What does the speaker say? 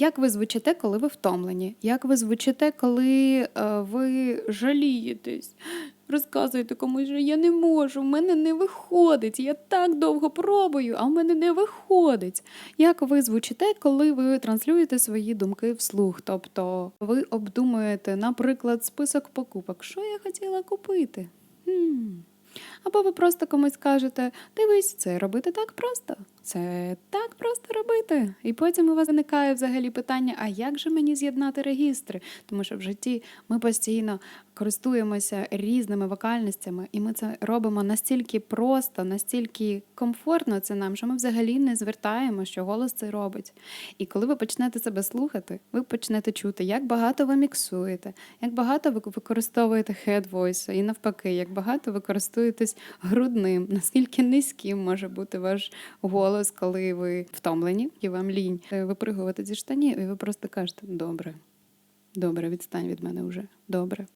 Як ви звучите, коли ви втомлені? Як ви звучите, коли е, ви жалієтесь? Розказуєте комусь, що я не можу, в мене не виходить. Я так довго пробую, а в мене не виходить. Як ви звучите, коли ви транслюєте свої думки вслух? Тобто ви обдумуєте, наприклад, список покупок, що я хотіла купити? Хм. Або ви просто комусь кажете: дивись, це робити так просто. Це так просто робити. І потім у вас виникає взагалі питання: а як же мені з'єднати регістри? Тому що в житті ми постійно користуємося різними вокальностями, і ми це робимо настільки просто, настільки комфортно це нам, що ми взагалі не звертаємо, що голос це робить. І коли ви почнете себе слухати, ви почнете чути, як багато ви міксуєте, як багато ви використовуєте voice, і навпаки, як багато ви користуєтесь грудним, наскільки низьким може бути ваш голос, коли ви втомлені і вам лінь е, випригувати зі штанів, і ви просто кажете добре. Добре, відстань від мене вже. Добре.